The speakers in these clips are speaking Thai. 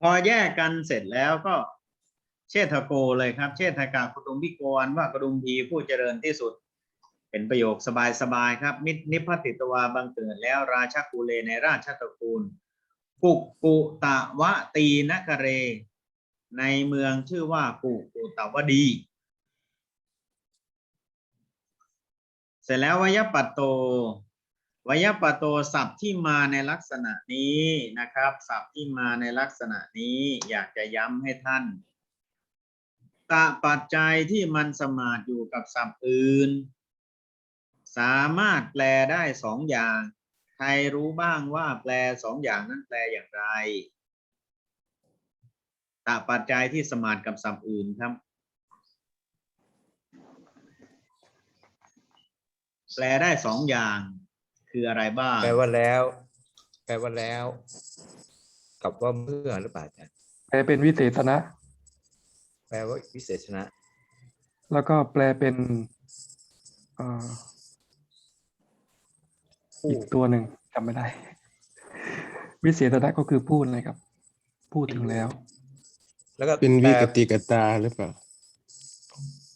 พอแยกกันเสร็จแล้วก็เชษฐโกเลยครับ เชษฐกากุตุมพิโกนว่ากระดุมพีผู้เจริญที่สุด เป็นประโยคสบายๆครับ มินิพพติตวาบังเกิดแล้วราชกุเลในราชตระกูลกุกุตะวะตีนกเร ในเมืองชื่อว่ากุกุตะวดี เสร็จแล้ววยปัตโต วยปัตโตศัพท์ที่มาในลักษณะนี้นะครับศัพท์ที่มาในลักษณะนี้อยากจะย้ำให้ท่านตะปัจจัยที่มันสมาทอยู่กับศัพท์อื่น สามารถแปลได้สองอย่าง ใครรู้บ้างว่าแปลสองอย่างนั้นแปลอย่างไรตะปัจจัยที่สมาทกับศัพท์อื่นครับแปลได้สองอย่าง คืออะไรบ้าง แปลว่าแล้ว แปลว่าแล้ว กับว่าเมื่อหรือเปล่าอาจารย์แปลเป็นวิเศษณะแปลว่าวิเศษณะแล้วก็แปลเป็นเอ่ออีกตัวหนึ่งจำไม่ได้ วิเศษณะก็คือพูดเลยครับ พูดถึงแล้ว แล้วก็เป็นแปลวิกติกตาหรือเปล่า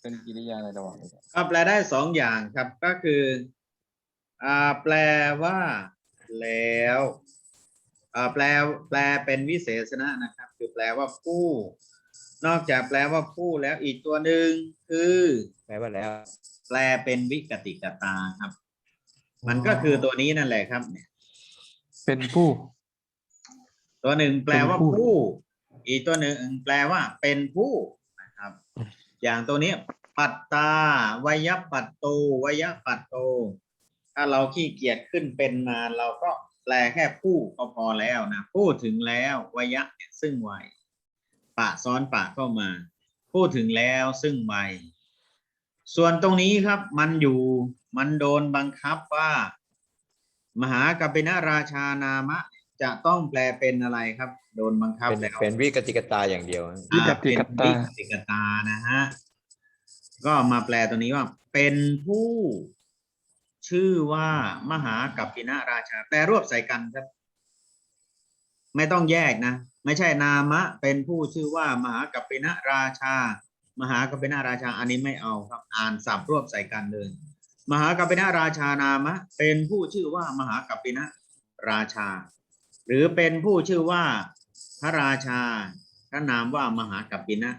เป็นกิริยาในระหว่างนี้ก็แปลได้สองอย่างครับก็คือ อ่าแปลว่า แล้วอ่าแปลแปลเป็นวิเศษณะนะครับ คือแปลว่าผู้ นอกจากแปลว่าผู้แล้วอีกตัวหนึ่งคือ แปลว่าแล้ว แปลเป็นวิกติกตาครับ มันก็คือตัวนี้นั่นแหละครับเนี่ย เป็นผู้ ตัวหนึ่งแปลว่าเป็นผู้ ผู้ อีกตัวหนึ่งแปลว่า เป็นผู้นะครับ อย่างตัวนี้ ปัตตาวยปัตโตวยปัตโต ถ้าเราขี้เกียจขึ้นเป็นนานเราก็แปลแค่ผู้ก็พอแล้วนะพูดถึงแล้ววยะเนี่ยซึ่งไวปะซ้อนปะเข้ามา พูดถึงแล้วซึ่งไวส่วนตรงนี้ครับมันอยู่มันโดนบังคับว่า มหากัปปินะราชานามะ จะต้องแปลเป็นอะไรครับ โดนบังคับเป็นแล้วเป็นวิกติกตาอย่างเดียววิกติกตาอ่เป็นวิกติกตานะฮะก็มาแปลตัวนี้ว่า เป็นผู้ ชื่อว่ามหากัปปินะราชาแปลรวบใส่กันครับ ไม่ต้องแยกนะ ไม่ใช่นามะ เป็นผู้ชื่อว่ามหากัปปินะราชา มหากัปปินะราชาอันนี้ไม่เอาครับ อ่านสับรวบใส่กันเลยมหากัปปินะราชานามะ เป็นผู้ชื่อว่ามหากัปปินะราชา หรือเป็นผู้ชื่อว่าพระราชาพระนามว่ามหากัปปินะ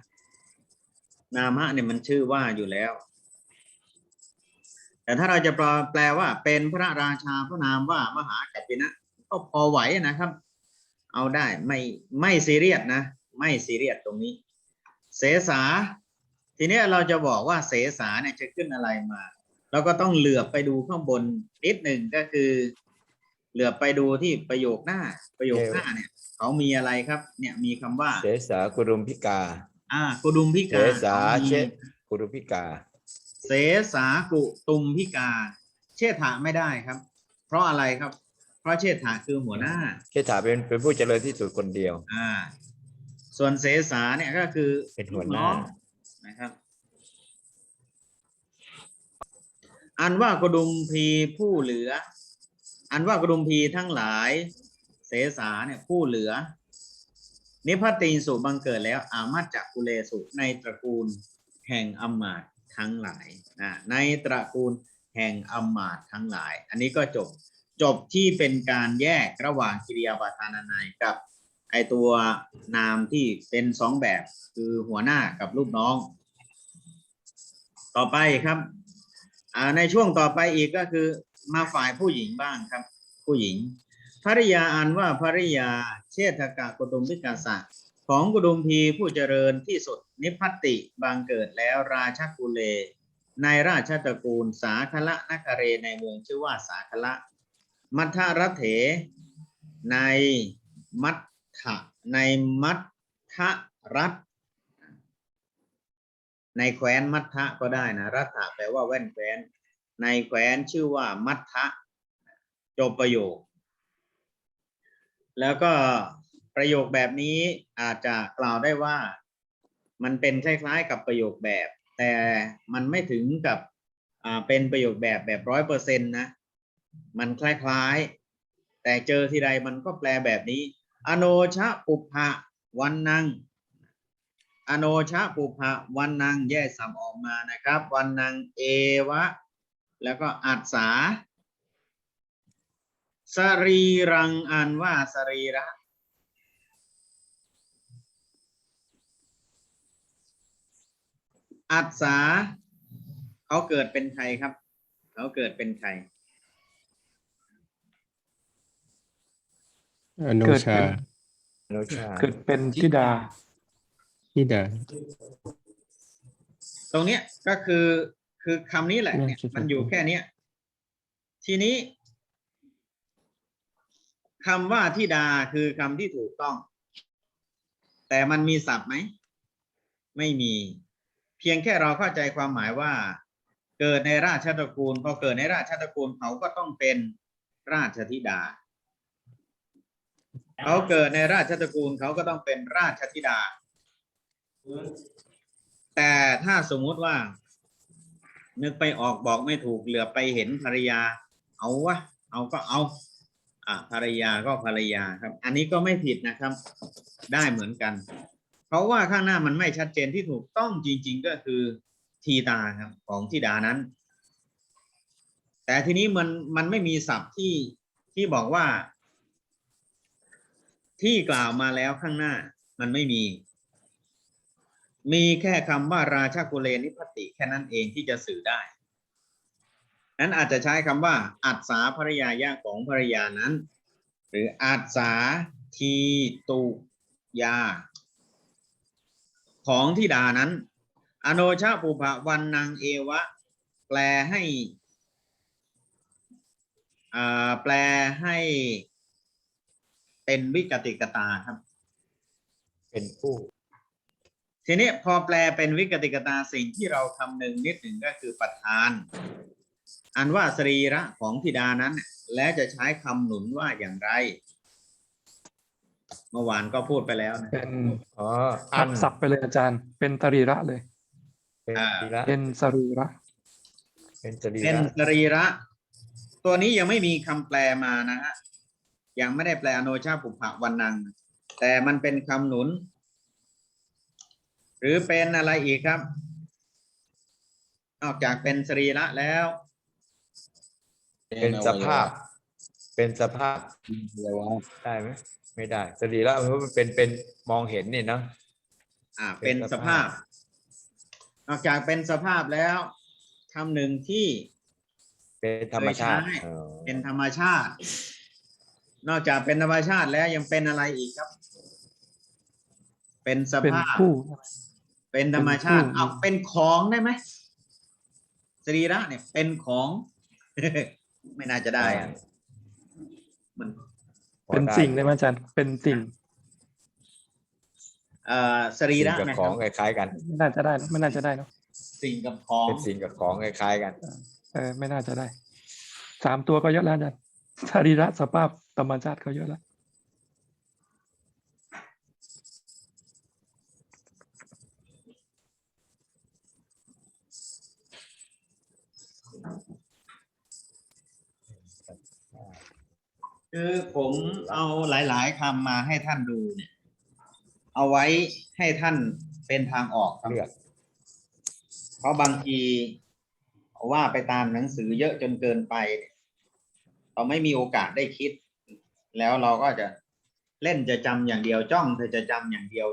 นามะเนี่ยมันชื่อว่าอยู่แล้ว แต่ถ้าเราจะแปลแปลว่าเป็นพระราชาพระนามว่ามหากัปปินะก็พอไหวนะครับ เอาได้ไม่ไม่ซีเรียสนะ ไม่ซีเรียสตรงนี้ เสสาทีเนี้ยเราจะบอกว่าเสสาเนี่ยจะขึ้นอะไรมา เราก็ต้องเหลือบไปดูข้างบนนิดหนึ่งก็คือ เหลือบไปดูที่ประโยคหน้า ประโยคหน้าเนี่ย เขามีอะไรครับ เนี่ยมีคำว่า เสสากุรุมพิกา อ่ากุดุมพิเสกาสาเขามีเชกุรุมพิกา เสสากุตุมพิกา เชษฐาไม่ได้ครับ เพราะอะไรครับ เพราะเชษฐาคือหัวหน้า เชษฐาเป็นเป็นผู้เจริญที่สุดคนเดียว อ่า ส่วนเสสาเนี่ยก็คือเป็นหัวหน้าลูกนะครับ อันว่ากระดุมพีผู้เหลือ อันว่ากระดุมพีทั้งหลาย เสสาเนี่ยผู้เหลือ นิพพตินสุบังเกิดแล้ว อามาจักกุเลสุในตระกูลแห่งอำมาตย์ ทั้งหลายนะในตระกูลแห่งอำมาตทั้งหลาย อันนี้ก็จบจบที่เป็นการแยกระหว่างกิริยาบาทานานัยกับไอตัวนามที่เป็นสองแบบคือหัวหน้ากับลูกน้อง ต่อไปครับในช่วงต่อไปอีกก็คือมาฝ่ายผู้หญิงบ้างครับ ผู้หญิงภริยาอันว่าภริยาเชษฐกะกุตุมพิกาสะ ของกุดุมพีผู้เจริญที่สุดนิพพัตติบางเกิดแล้วราชกุเล ในราชตระกูลสาคละนคเรในเมืองชื่อว่าสาคละ มัทธรัเถ ในมัทธะในมัทธรัฐ ในแคว้นมัทธะก็ได้นะรัฐะแปลว่าแว่นแคว้น ในแคว้นชื่อว่ามัทธะจบประโยค แล้วก็ ประโยคแบบนี้อาจจะกล่าวได้ว่า มันเป็นคล้ายๆกับประโยคแบบ แต่มันไม่ถึงกับเป็นประโยคแบบแบบร้อยเปอร์เซ็นต์นะ มันคล้ายๆ แต่เจอทีใดมันก็แปลแบบนี้ อโนชะปุพะวันนัง อโนชะปุพะวันนังแยกสับออกมานะครับ วันนังเอวะ แล้วก็อัศสาสรีรังอ่านว่าสรีระ อัศสาเขาเกิดเป็นใครครับ เขาเกิดเป็นใครอโนเกิดชาเป็นอนุชาเกิดเป็นธิดาทิดา ตรงเนี้ยก็คือคือคำนี้แหละเนี่ยเนี่ยคิดมันอยู่ว่าแค่เนี้ยทีนี้คำว่าทิดาคือคำที่ถูกต้อง แต่มันมีศัพท์ไหม ไม่มี เพียงแค่เราเข้าใจความหมายว่า เกิดในราชตระกูลพอเกิดในราชตระกูลเขาก็ต้องเป็นราชธิดา เขาเกิดในราชตระกูลเขาก็ต้องเป็นราชธิดา แต่ถ้าสมมุติว่า นึกไปออกบอกไม่ถูกเหลือไปเห็นภรรยา เอาวะเอาก็เอาอ่าภรรยาก็ภรรยาครับ อันนี้ก็ไม่ผิดนะครับ ได้เหมือนกัน เพราะว่าข้างหน้ามันไม่ชัดเจนที่ถูกต้องจริง ๆ ก็คือทีตาครับของธิดานั้น แต่ทีนี้มันมันไม่มีศัพท์ที่ที่บอกว่า ที่กล่าวมาแล้วข้างหน้ามันไม่มี มีแค่คำว่าราชากุเลนิพติแค่นั้นเองที่จะสื่อได้ นั้นอาจจะใช้คำว่า อัศาภรยายะของภรรยานั้น หรืออัศาทีตุยา ของทิดานั้น อโนชาปุภะวันนางเอวะ แปลให้อ่าแปลให้เป็นวิกติกตาครับ เป็นผู้ ทีนี้พอแปลเป็นวิกติกตาสิ่งที่เราคำนึงนิดหนึ่งก็คือประธาน อันว่าสรีระของธิดานั้น และจะใช้คำหนุนว่าอย่างไร เมื่อวานก็พูดไปแล้วนะ เป็นอ๋อทัอับนศัพท์ไปเลยอาจารย์ เป็นตรีระเลย เป็นอ่าสรีระเป็นสรีระ เป็นสรีเป็นระสรีระ ตัวนี้ยังไม่มีคำแปลมานะฮะยังไม่ได้แปลอโนชาปุภะวันนัง แต่มันเป็นคำหนุน หรือเป็นอะไรอีกครับ นอกจากเป็นสรีระแล้ว เป็นสภาพ เป็นสภาพอะไรวะได้ไหม ไม่ได้สรีระเพราะมันเป็นเป็นมองเห็นนี่เนอะอ่าเป็เป็นนสสภาภาพพนอกจากเป็นสภาพแล้วคำหนึ่งที่เป็นธรรมชาติเคยใช้อ๋อเป็นธรรมชาติ นอกจากเป็นธรรมชาติแล้วยังเป็นอะไรอีกครับ เป็นสเป็นภาพผู้เป็นธรรมชาติเป็นผู้เอาเป็นของได้ไหมสรีระเนี่ยเป็นของ ไม่น่าจะได้อะมันพอ เป็นได้สิ่งได้ไหมอาจารย์เป็นสิ่งเอ่อสรีสิ่งระกับนะขคอรังบคล้ายๆกัน ไม่น่าจะได้เนอะไม่น่าจะได้เนอะสิ่งกับของ เป็นสิ่งกับของคล้ายๆกัน เออไม่น่าจะได้สามตัวก็เยอะแล้วอาจารย์สรีระสภาพธรรมชาติก็เยอะแล้ว คือผมเอาหลาย ๆคำมาให้ท่านดูเนี่ย เอาไว้ให้ท่านเป็นทางออกครับเลือกเพราะบางทีว่าไปตามหนังสือเยอะจนเกินไปเนี่ยเราไม่มีโอกาสได้คิด แล้วเราก็จะเล่นจะจำอย่างเดียวจ้องเธอจะจำอย่างเดียว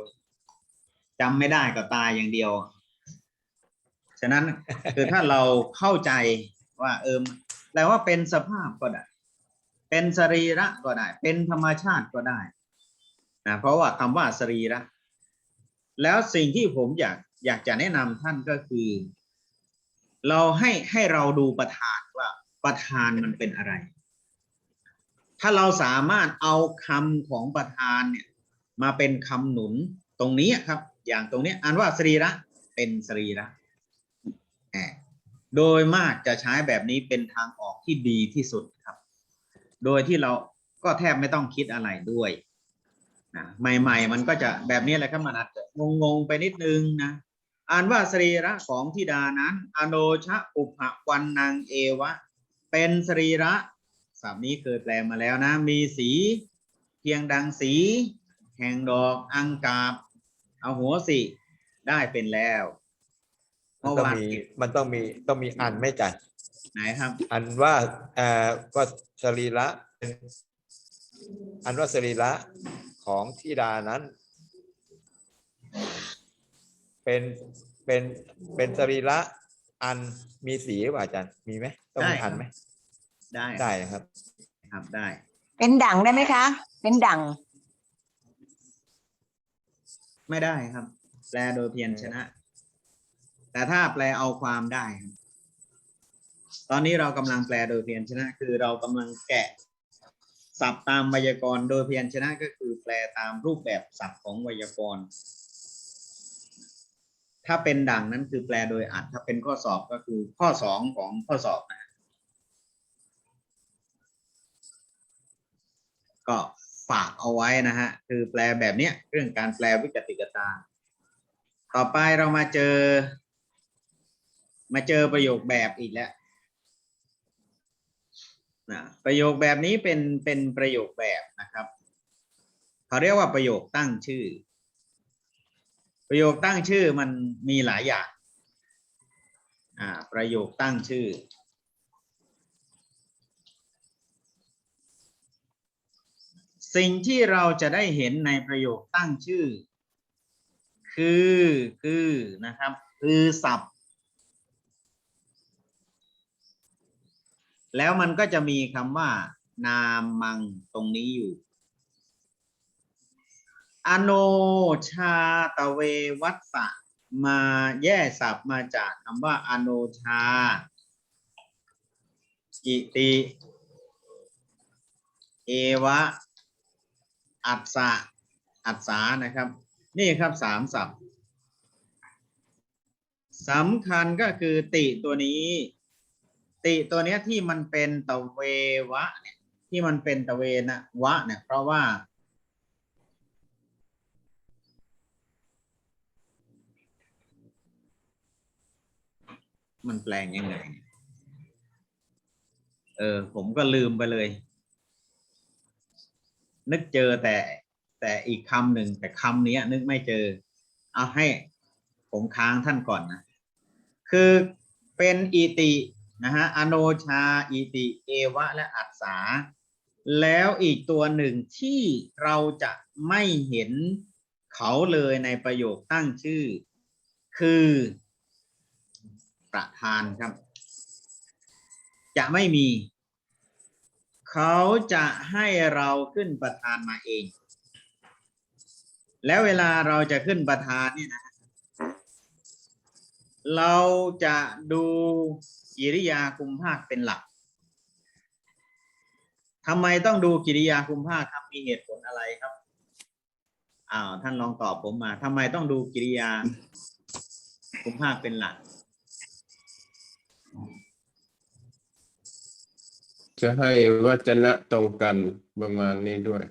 จำไม่ได้ก็ตายอย่างเดียว ฉะนั้นคือถ้าเราเข้าใจว่าเออแปลว่าเป็นสภาพก็ได้ เป็นสรีระก็ได้ เป็นธรรมชาติก็ได้นะเพราะว่าคำว่าสรีระ แล้วสิ่งที่ผมอยากอยากจะแนะนำท่านก็คือ เราให้ให้เราดูประธานว่าประธานมันเป็นอะไร ถ้าเราสามารถเอาคำของประธานเนี่ยมาเป็นคำหนุนตรงนี้ครับ อย่างตรงนี้อ่านว่าสรีระเป็นสรีระโดยมากจะใช้แบบนี้เป็นทางออกที่ดีที่สุดครับ โดยที่เราก็แทบไม่ต้องคิดอะไรด้วยนะใหม่ ๆ มันก็จะแบบนี้แหละครับมันอาจจะงงๆไปนิดนึงนะอ่านว่าสรีระของธิดานั้นอโนชะอุปวันนางเอวะ เป็นสรีระศัพท์นี้เคยแปลมาแล้วนะ มีสีเพียงดังสี แห่งดอกอังกาบ เอาหัวสิได้เป็นแล้วมันเมื่อต้องวานมีมันต้องมีต้องมีอันไม่จัด ไหนครับ อันว่าเอ่อว่าสรีระเป็นอันว่าสรีระของธิดานั้น เป็นเป็นเป็นสรีระอันมีสีหรือเปล่าอาจารย์มีไหมต้องมีได้อันไหมได้ได้นะครับ ครับได้ เป็นดั่งได้ไหมคะ เป็นดั่งไม่ได้ครับ แปลโดยเพียรชนะ แต่ถ้าแปลเอาความได้ครับ ตอนนี้เรากำลังแปลโดยเพียรชนะ คือเรากำลังแกะศัพท์ตามไวยากรณ์โดยเพียรชนะก็คือแปลตามรูปแบบศัพท์ของไวยากรณ์ ถ้าเป็นดังนั้นคือแปลโดยอัด ถ้าเป็นข้อสอบก็คือข้อสองของข้อสอบนะก็ฝากเอาไว้นะฮะ คือแปลแบบเนี้ยเรื่องการแปลวิกติกตา ต่อไปเรามาเจอ มาเจอประโยคแบบอีกแล้ว นะประโยคแบบนี้เป็นเป็นประโยคแบบนะครับเขาเรียกว่าประโยคตั้งชื่อ ประโยคตั้งชื่อมันมีหลายอย่างอ่าประโยคตั้งชื่อ สิ่งที่เราจะได้เห็นในประโยคตั้งชื่อ คือคือนะครับ คือศัพท์ แล้วมันก็จะมีคำว่า นามมังตรงนี้อยู่ อโนชาตเววัตสะมาแย่ศัพท์มาจากคำว่าอโนชา กิติ เอวะ อัศสะอัศสานะครับ นี่ครับสามศัพท์สำคัญก็คือติตัวนี้ ติตัวเนี้ยที่มันเป็นตะเววะเนี่ยที่มันเป็นตะเวนะวะเนี่ยเพราะว่า มันแปลงยังไง เออ ผมก็ลืมไปเลย นึกเจอแต่แต่อีกคำหนึ่งแต่คำนี้นึกไม่เจอ เอาให้ผมค้างท่านก่อนนะ คือเป็นอิติ นะฮะอโนชาอิติเอวะและอัศสาแล้วอีกตัวหนึ่งที่เราจะไม่เห็นเขาเลยในประโยคตั้งชื่อ คือ ประธานครับ จะไม่มี เขาจะให้เราขึ้นประธานมาเอง แล้วเวลาเราจะขึ้นประธานเนี่ยนะ เราจะดู กิริยาคุมภาคเป็นหลักทำไมต้องดูกิริยาคุมภาคครับมีเหตุผลอะไรครับอ้าวท่านลองตอบผมมาทำไมต้องดูกิริยาคุมภาคเป็นหลัก จะให้วัจนะตรงกันประมาณนี้ด้วย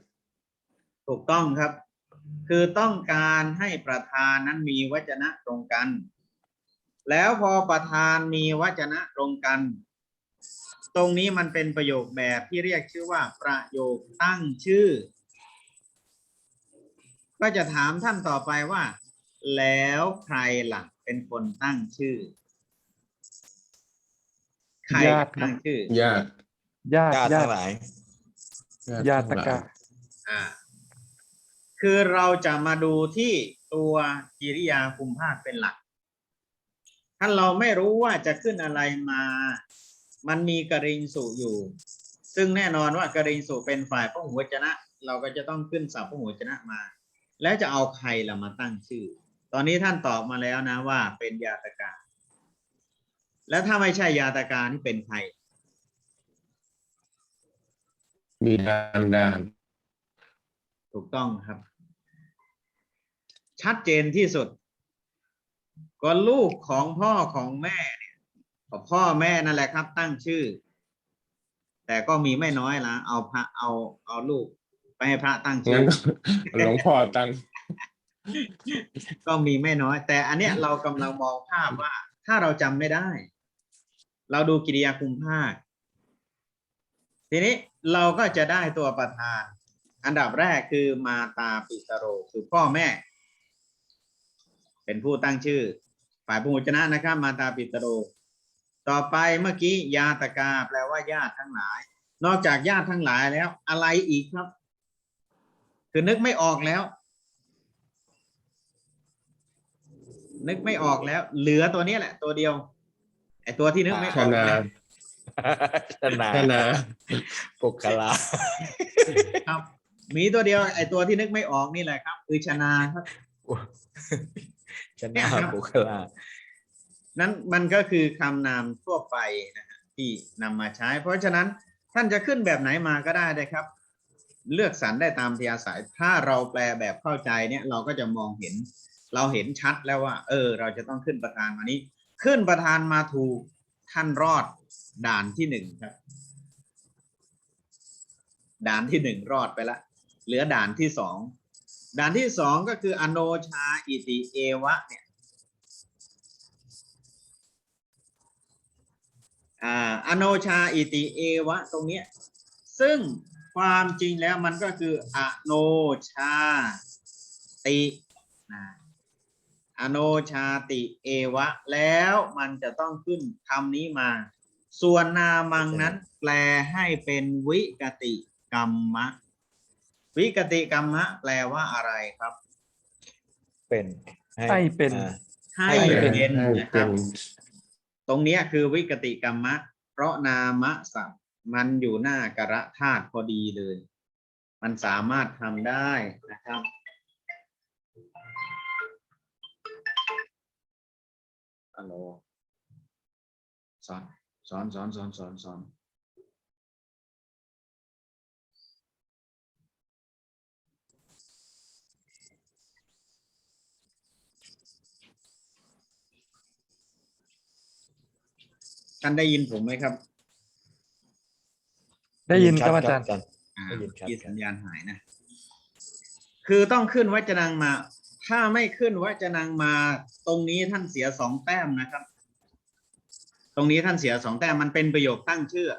ถูกต้องครับ คือต้องการให้ประธานนั้นมีวจนะตรงกัน แล้วพอประธานมีวจนะตรงกัน ตรงนี้มันเป็นประโยคแบบที่เรียกชื่อว่าประโยคตั้งชื่อ ก็จะถามท่านต่อไปว่า แล้วใครล่ะเป็นคนตั้งชื่อ ใครญาติครับตั้งชื่อญาติญาติญาติญาทั้ติงหลายญาติทั้งหลกะอ่าคือเราจะมาดูที่ตัวกิริยาคุมภาคเป็นหลัก ถ้าเราไม่รู้ว่าจะขึ้นอะไรมา มันมีกริงสุอยู่ ซึ่งแน่นอนว่ากริงสุเป็นฝ่ายพหุวจนะ เราก็จะต้องขึ้นศัพท์พหุวจนะมา แล้วจะเอาใครเรามาตั้งชื่อ ตอนนี้ท่านตอบมาแล้วนะว่าเป็นยาตกาแล้วถ้าไม่ใช่ยาตกานี่เป็นใครมีดานดานถูกต้องครับ ชัดเจนที่สุด ก็ลูกของพ่อของแม่เนี่ยก็พ่อแม่นั่นแหละครับ ตั้งชื่อ แต่ก็มีไม่น้อยละเอาพระเอาเอาลูกไปให้พระตั้งชื่งั้อนก็หลวงพ่อตั้ง ก็มีไม่น้อย แต่อันเนี้ยเรากำลังมองภาพว่า ถ้าเราจำไม่ได้ เราดูกิริยาคุมภาคทีนี้เราก็จะได้ตัวประธาน อันดับแรกคือมาตาปิตโรคือพ่อแม่ เป็นผู้ตั้งชื่อ ฝ่ายพหุวจนะนะครับ มาตาปิตโรต่อไปเมื่อกี้ยาตกาแปลว่าญาติทั้งหลาย นอกจากญาติทั้งหลายแล้ว อะไรอีกครับ คือนึกไม่ออกแล้ว นึกไม่ออกแล้ว เหลือตัวนี้แหละ ตัวเดียว ไอตัวที่นึกไม่อชอกนะแล้วชนะชนะปุกลาครับ มีตัวเดียว ไอตัวที่นึกไม่ออกนี่แหละครับ คือชนะครับ ชเนี่นะยครับปุกลานั้นมันก็คือคำนามทั่วไปนะฮะที่นำมาใช้ เพราะฉะนั้นท่านจะขึ้นแบบไหนมาก็ได้เลยครับ เลือกสรรได้ตามที่อาศัย ถ้าเราแปลแบบเข้าใจเนี่ยเราก็จะมองเห็น เราเห็นชัดแล้วว่า เออ เราจะต้องขึ้นประธานมานี้ ขึ้นประธานมาถูกท่านรอดด่านที่หนึ่งครับ ด่านที่หนึ่งรอดไปละ เหลือด่านที่สอง ด่านที่สองก็คืออโนชาอิติเอวะเนี่ยอ่าอโนชาอิติเอวะตรงนี้ซึ่งความจริงแล้วมันก็คืออโนชาตินะอโนชาติเอวะ แล้วมันจะต้องขึ้นคำนี้มา ส่วนนามังนั้นแปลให้เป็นวิกติกรรมะ วิกติกรรมะแปลว่าอะไรครับ เป็นให้เป็น อ่า ให้ให้เป็น เป็นให้นะคเป็รับนตรงเนี้ยคือวิกติกรรมะ เพราะนามะสัพท์มันอยู่หน้ากระธาตุพอดีเลย มันสามารถทำได้นะครับ ฮัลโหลสอนสอนสอนสอนสอนสอน ท่านได้ยินผมไหมครับ ได้ยินครับชัอาจารย์ อ่าได้ยินครับที่สัญญาณหายนะ คือต้องขึ้นวัจนังมา ถ้าไม่ขึ้นวัจนังมา ตรงนี้ท่านเสียสองแต้มนะครับ ตรงนี้ท่านเสียสองแต้มมันเป็นประโยคตั้งชื่อ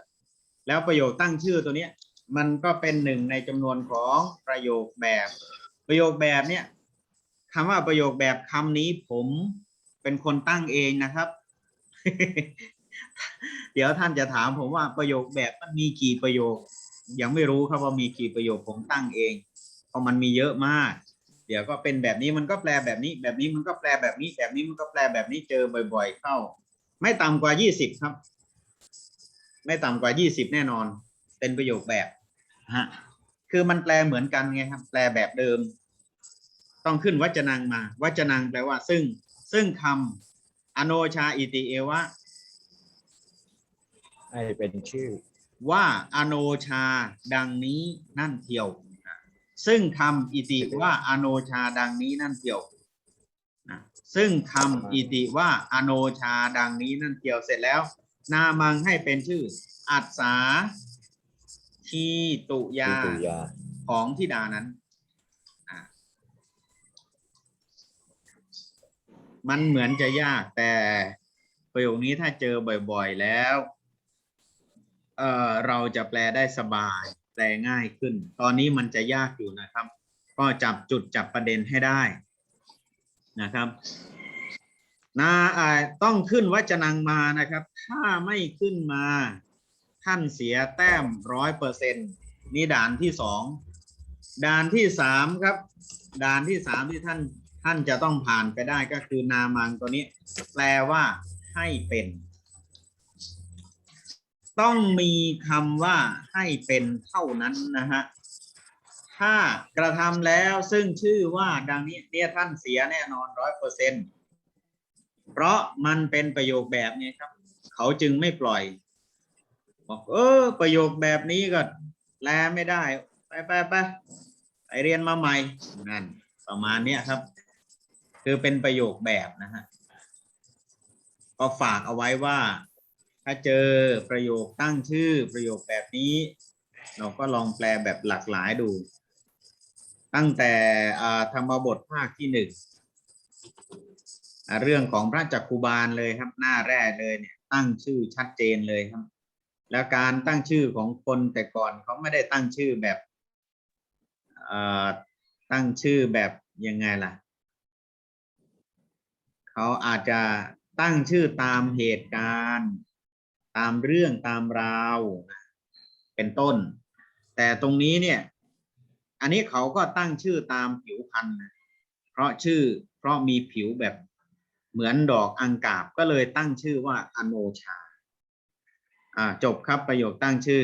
แล้วประโยคตั้งชื่อตัวเนี้ย มันก็เป็นหนึ่งในจำนวนของประโยคแบบ ประโยคแบบเนี้ยคำว่าประโยคแบบคำนี้ผมเป็นคนตั้งเองนะครับ เดี๋ยวท่านจะถามผมว่าประโยคแบบมันมีกี่ประโยค ยังไม่รู้ครับว่ามีกี่ประโยคผมตั้งเอง เพราะมันมีเยอะมาก เดี๋ยวก็เป็นแบบนี้มันก็แปลแบบนี้ แบบนี้มันก็แปลแบบนี้ แบบนี้มันก็แปลแบบนี้เจอบ่อย ๆ เข้า ไม่ต่ำกว่ายี่สิบครับ ไม่ต่ำกว่ายี่สิบแน่นอน เป็นประโยคแบบฮะคือมันแปลเหมือนกันไงครับ แปลแบบเดิม ต้องขึ้นวจนังมา วจนังแปลว่า ซึ่ง ซึ่งคำอโนชาอิติเอวะ ให้เป็นชื่อ ว่าอโนชาดังนี้นั่นเทียว ซึ่งคำอิติว่าอโนชาดังนี้นั่นเทียวนะซึ่งคำอิติว่าอโนชาดังนี้นั่นเทียวเสร็จแล้ว นามังให้เป็นชื่อ อัศาทีตุยาที่ตุยา ของทิดานั้นอะมันเหมือนจะยากแต่ประโยคนี้ถ้าเจอบ่อย ๆ แล้ว เอ่อเราจะแปลได้สบาย แปลง่ายขึ้น ตอนนี้มันจะยากอยู่นะครับ ก็จับจุดจับประเด็นให้ได้นะครับนาอ่าต้องขึ้นวัจนังมานะครับ ถ้าไม่ขึ้นมา ท่านเสียแต้มร้อยเปอร์เซ็นต์นี่ด่านที่สองด่านที่สามครับ ด่านที่สามที่ท่านท่านจะต้องผ่านไปได้ก็คือนามังตัวนี้ แปลว่าให้เป็น ต้องมีคำว่าให้เป็นเท่านั้นนะฮะถ้ากระทำแล้วซึ่งชื่อว่าดังนี้เนี่ยท่านเสียแน่นอนร้อยเปอร์เซ็นเพราะมันเป็นประโยคแบบนี้ครับ เขาจึงไม่ปล่อยบอกเออ ประโยคแบบนี้ก็แลไม่ได้ ไปไปไปไปเรียนมาใหม่นั่นประมาณเนี้ยครับ คือเป็นประโยคแบบนะฮะก็ฝากเอาไว้ว่า ถ้าเจอประโยคตั้งชื่อประโยคแบบนี้ เราก็ลองแปลแบบหลากหลายดู ตั้งแต่ธรรมบทภาคที่หนึ่งเรื่องของพระจักคุบาลเลยครับหน้าแรกเลยเนี่ยตั้งชื่อชัดเจนเลยครับ แล้วการตั้งชื่อของคนแต่ก่อนเขาไม่ได้ตั้งชื่อแบบตั้งชื่อแบบยังไงล่ะเขาอาจจะตั้งชื่อตามเหตุการณ์ ตามเรื่องตามราว เป็นต้น แต่ตรงนี้เนี่ย อันนี้เขาก็ตั้งชื่อตามผิวพันธุ์นะเพราะชื่อเพราะมีผิวแบบเหมือนดอกอังกาบก็เลยตั้งชื่อว่าอโนชา อ่าจบครับประโยคตั้งชื่อ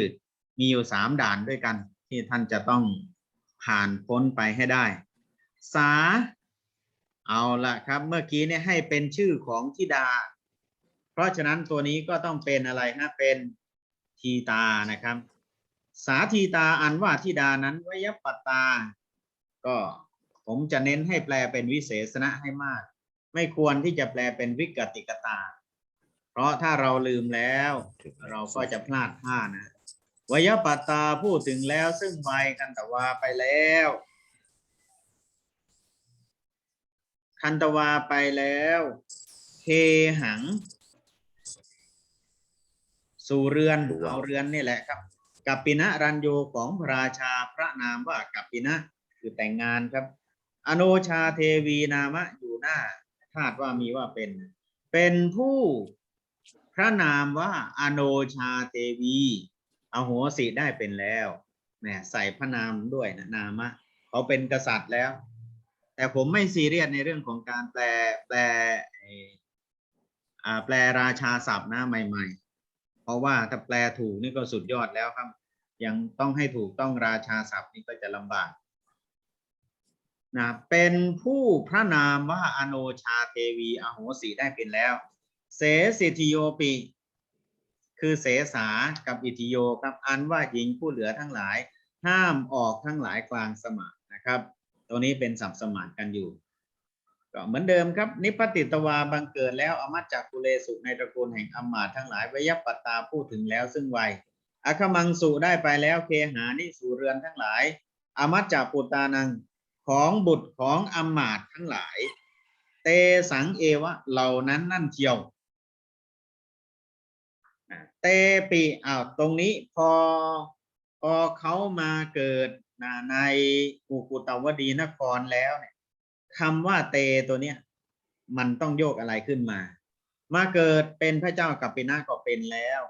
มีอยู่สามด่านด้วยกัน ที่ท่านจะต้องผ่านพ้นไปให้ได้ สา เอาละครับ เมื่อกี้เนี่ยให้เป็นชื่อของธิดา ราะฉะนั้นตัวนี้ก็ต้องเป็นอะไรฮะเป็นทีตานะครับ สาทีตาอันว่าธิดานั้นวยปตา ก็ผมจะเน้นให้แปลเป็นวิเศษณะให้มาก ไม่ควรที่จะแปลเป็นวิกติกตา เพราะถ้าเราลืมแล้ว เราก็จะพลาดท่านะวยปตาพูดถึงแล้วซึ่งไวยกันตวาไปแล้วคันตวาไปแล้วเคหัง สู่เรือนสู่วังเอาเรือนนี่แหละครับกัปปินะรันโยของพระราชาพระนามว่ากัปปินะคือแต่งงานครับ อโนชาเทวีนามะอยู่หน้าคาดว่ามีว่าเป็น เป็นผู้พระนามว่าอโนชาเทวีอโหสิได้เป็นแล้วแหมใส่พระนามด้วยนะนามะเขาเป็นกษัตริย์แล้ว แต่ผมไม่ซีเรียสในเรื่องของการแปลแปลไอ้อ่าแปลราชาศัพท์นะใหม่ๆเพ ราะว่าถ้าแปลถูกนี่ก็สุดยอดแล้วครับ ยังต้องให้ถูกต้องราชาศัพท์นี่ก็จะลำบากนะเป็นผู้พระนามว่าอโนชาเทวีอโหสีได้เป็นแล้ว เสสิทิโยปิ คือเสสากับอิทิโยครับอันว่าหญิงผู้เหลือทั้งหลาย ห้ามออกทั้งหลายกลางสมัครนะครับตัวนี้เป็นสับสมานกันอยู่ ก็เหมือนเดิมครับ นิพพติตวาบังเกิดแล้วอมัจจากกุเลสุในตระกูลแห่งอมมาทั้งหลายวยปัตตาพูดถึงแล้วซึ่งวัยอคมังสุได้ไปแล้วเคหานิสูเรือนทั้งหลาย อมัจจากปุตานังของบุตรของอมมาท์ทั้งหลาย เตสังเอวะเหล่านั้นนั่นเทียวเตปีอ้าวตรงนี้พอพอเขามาเกิดในอุกุตวดีนครแล้วเนี่ย คำว่าเตตัวเนี้ยมันต้องโยกอะไรขึ้นมา มาเกิดเป็นพระเจ้ากัปปินาก็เป็นแล้ว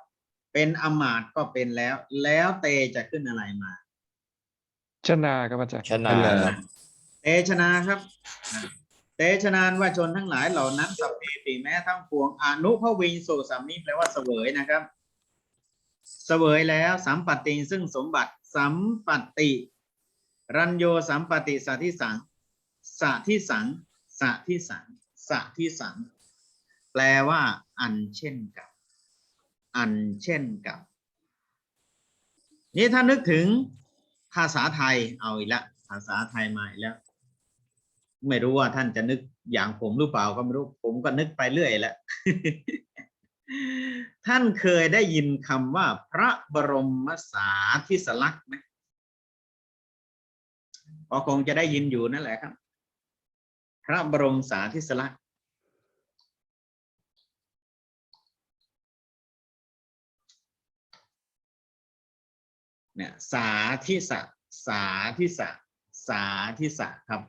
เป็นอำมาตย์ก็เป็นแล้ว แล้วเตจะขึ้นอะไรมาชนาครับอาจารย์ชนะเตชนาครับอะเตชนานว่าชนทั้งหลายเหล่านั้นสัพเพปิแม้ทั้งปวงอนุพวิงโสสัมนี้แปลว่าเสวยนะครับเสวยแล้วสัมปติซึ่งสมบัติสัมปติ รัญโยสัมปติสัทิสัง สะที่สังสะที่สังสะที่สัง แปลว่า อันเช่นกับ อันเช่นกับ นี่ถ้านึกถึงภาษาไทยเอาอีกละภาษาไทยมาอีกแล้ว ไม่รู้ว่าท่านจะนึกอย่างผมหรือเปล่าก็ไม่รู้ ผมก็นึกไปเรื่อยแหล้วท่านเคยได้ยินคำว่า พระบรมสาธิสลักษณ์ไหมก็คงจะได้ยินอยู่นั่นแหละครับ พระบรมสาธิสลักษณ์เนี่ยสาธิสะสาธิสะสาธิสะครับ